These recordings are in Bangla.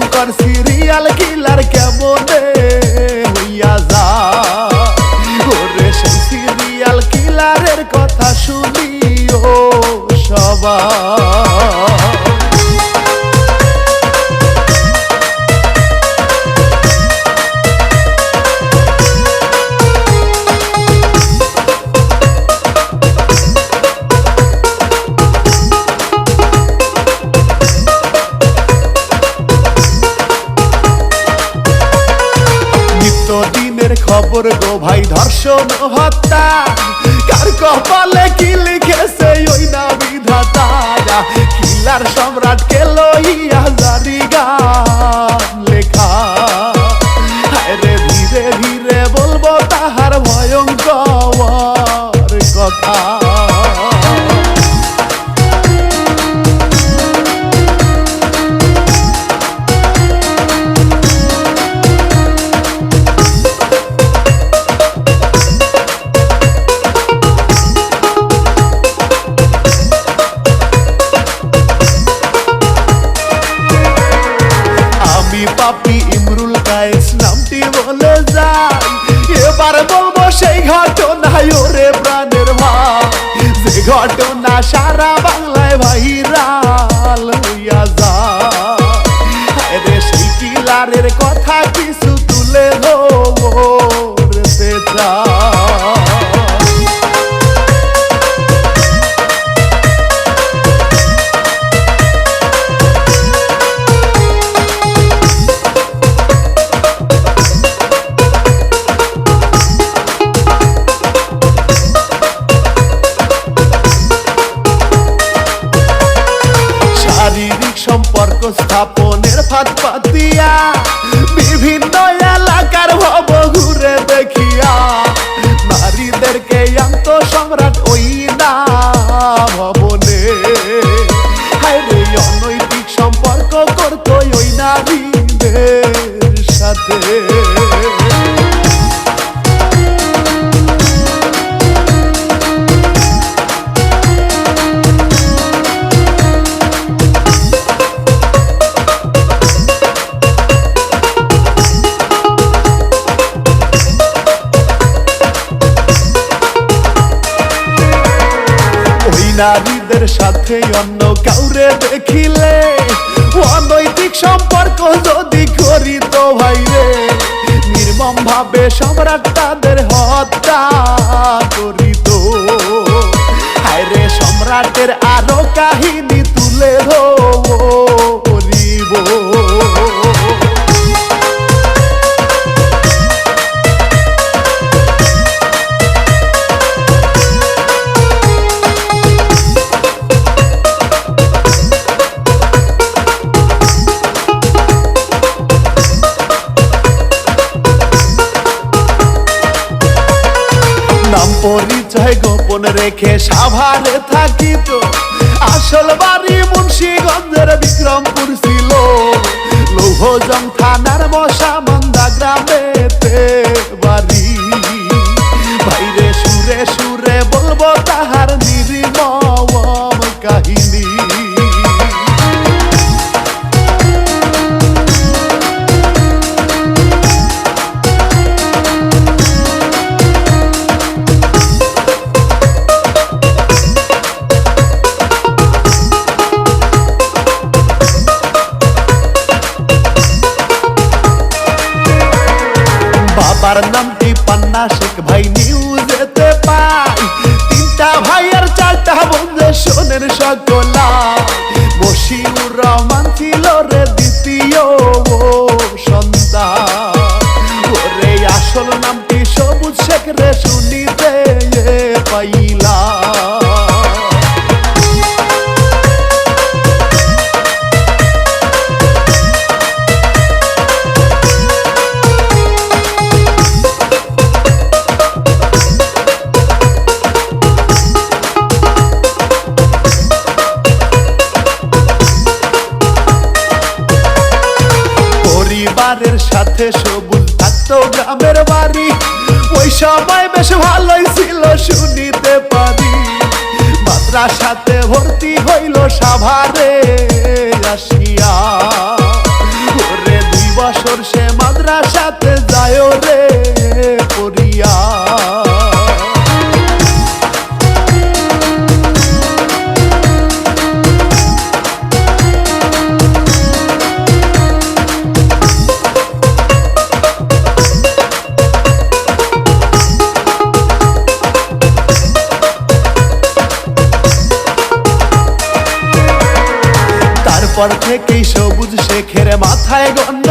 ভয়ঙ্কর সিরিয়াল কিলার কেমনে হইয়া যা? ওরে সিরিয়াল কিলারের কথা শুনিও সবাই। খবর গো ভাই ধর্ষণ হত্যা। কার কপালে কি লিখেছে ওই না বিধাতা? কিলার সম্রাট কে লইয়া জারি ঘটনা সারা নারীদের সাথে অন্য কাউরে দেখিলে অনৈতিক সম্পর্ক যদি করি তো ভাই রে নির্মম ভাবে সম্রাট তাদের হত্যা করিত। হায় রে সম্রাটের আরও কাহিনী তুলে ধরিব রেখে সাভারে থাকিত আসল বাড়ি মুন্সিগঞ্জের Roma. পরিবারের সাথে সবুজ থাকতো গ্রামের বাড়ি। ওই সময় বেশ ভালোই ছিল, শুনিতে পারি। মাদ্রাসাতে ভর্তি হইল সাভারে আসিয়া। ওরে দুই বছর সে মাদ্রাসাতে যায় রে। তারপর থেকেই সবুজ শেখের মাথায় গন্ডগোল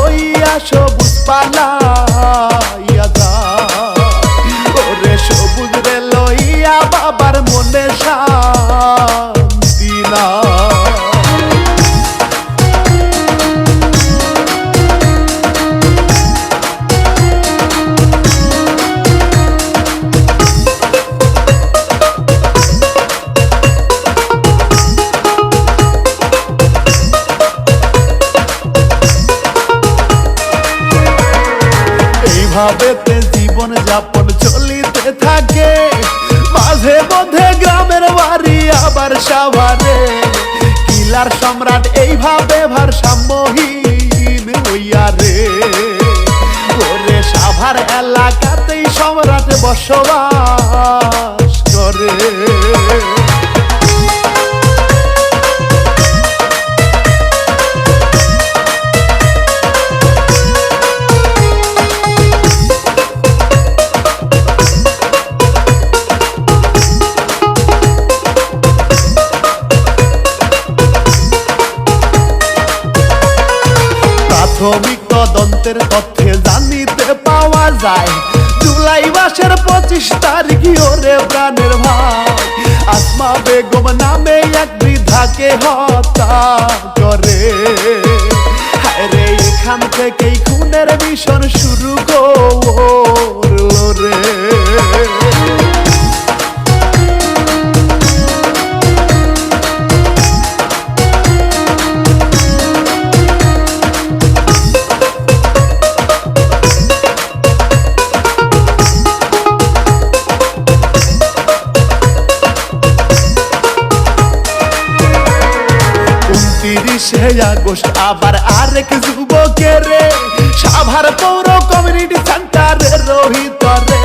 না সবুজ পালাইয়া এইভাবে তে জীবন যাপন চলিতে থাকে? মাঝে মধ্যে গ্রামের বাড়ি আবার সাভারে। কিলার সম্রাট এইভাবে ভারসাম্যহীন হইয়া রে। ওরে সাভার এলাকাতেই সম্রাট বসবাস করে। যায়। জুলাই মাসের পঁচিশ তারিখ ওরে প্রাণের ভাই আসমা বেগম নামে এক বৃদ্ধাকে হত্যা করে। রে, এখান থেকেই খুনের মিশন শুরু করল রে আগস্ট, আবার আরেক যুবকের সাভার পৌর কমিউনিটি সেন্টারে রোহিত রে।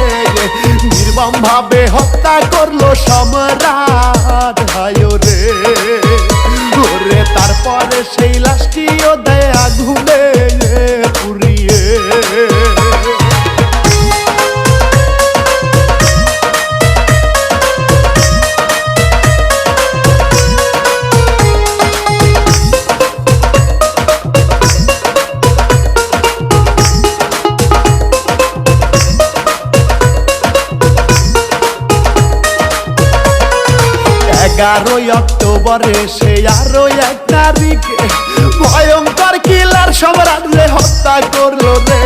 নির্মম ভাবে হত্যা করল সম্রাট হায় রে। তারপরে সেই লাশটিও দেয় আগুনে এগারোই অক্টোবরে, সে আরও এক তারিখে। ভয়ঙ্কর কিলার সম্রাট রে হত্যা করল রে।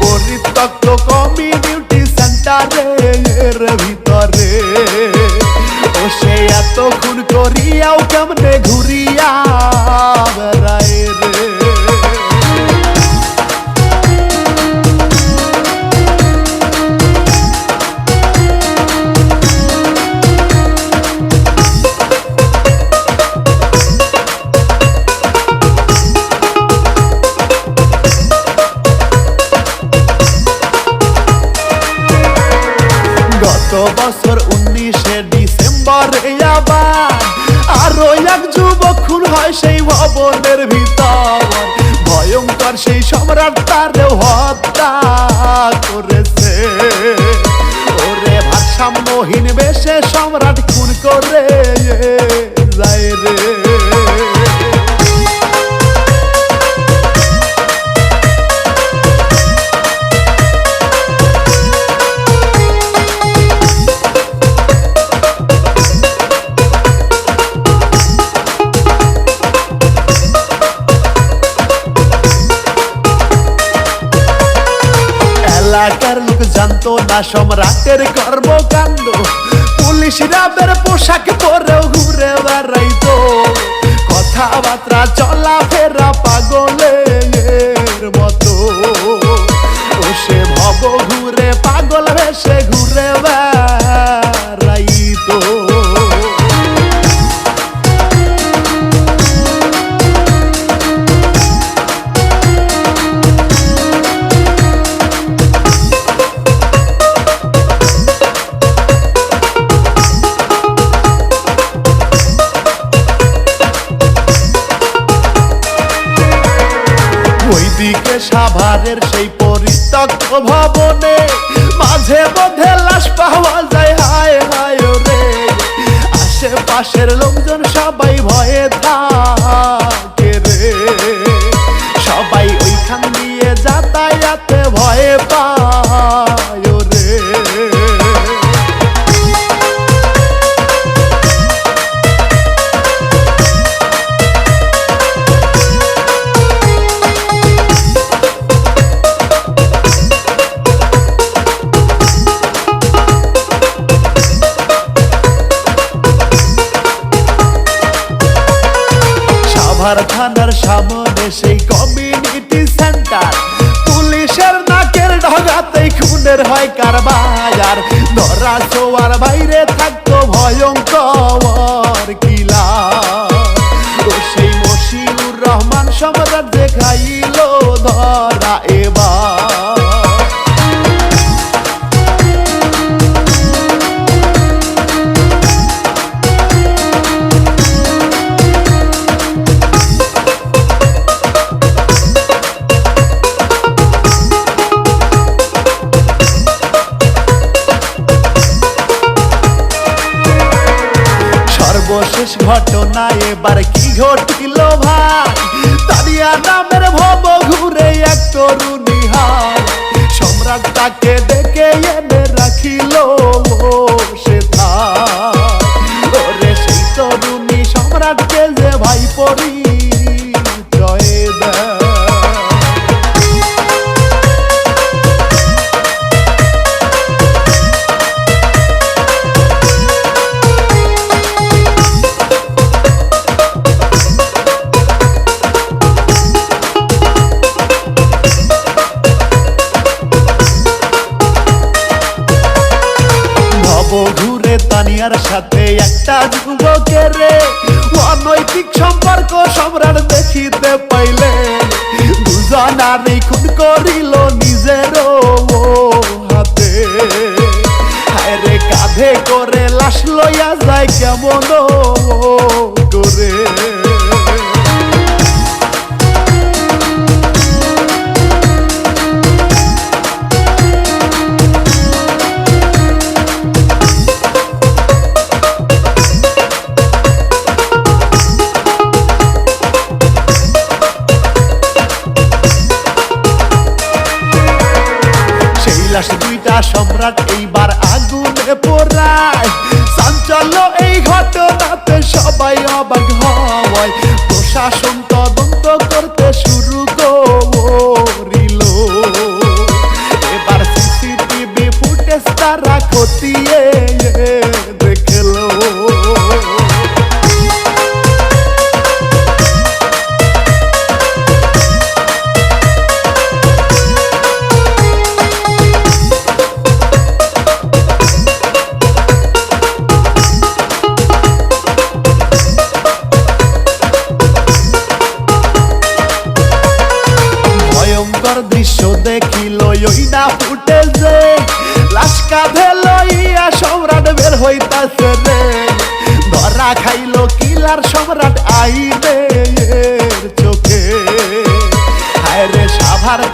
পরিত্যক্ত কমিউনিটি সেন্টারের ভিতরে। ও সে এত খুন করিয়াও কেমনে ভবনের ভিতর। ভয়ঙ্কর সেই সম্রাট তার হত্যা করেছে। ওরে ভারসাম্যহীন বেশে সম্রাট খুন করে লোক জানতো না সম্রাটের কর্মকাণ্ড? পুলিশ রাবের পোশাক পরেও ঘুরে বেড়াইতো। কথাবার্তা চলাফেরা ওইদিকে সাভারের সেই পরিত্যক্ত ভবনে মাঝে মধ্যে লাশ পাওয়া যায়। হায় হায় রে আশেপাশের লোকজন সবাই ভয়ে থাকে রে। সবাই ওইখান দিয়ে যাতায়াতে ভয়ে পায় সামনে সেই কমিউনিটি সেন্টার পুলিশের নাকের ঢগাতেই খুনের হয় কারবার ধরা ছোয়ার বাইরে থাকতো ভয়ঙ্কর ঘটনা কি ঘটিল তানিয়ার সাথে একটা যুবকের অনৈতিক সম্পর্ক সম্রাট দেখিতে পাইলে দুজনারই খুন করিল নিজের হাতে। রে, কাঁধে করে লাশ লইয়া যায় কেমন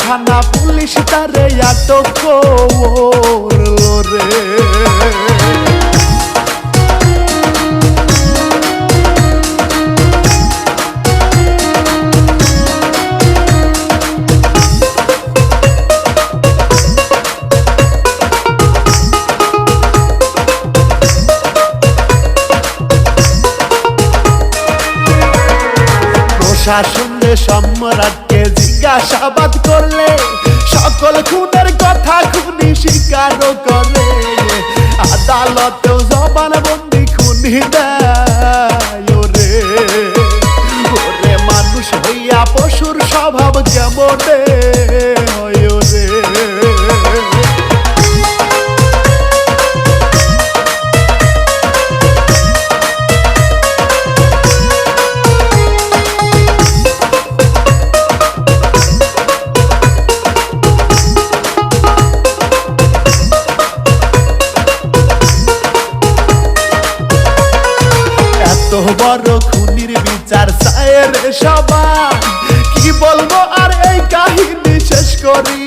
থানা পুলিশ তারে করল রে। প্রশাসনে সম্রাটকে জিজ্ঞাসাবাদ করলে সকল খুনের কথা খুনি স্বীকারও করে। আদালতেও জবানবন্দি খুনি দেয় বড় খুনির বিচার চায়ের সবাই। কি বলব আর এই কাহিনী শেষ সব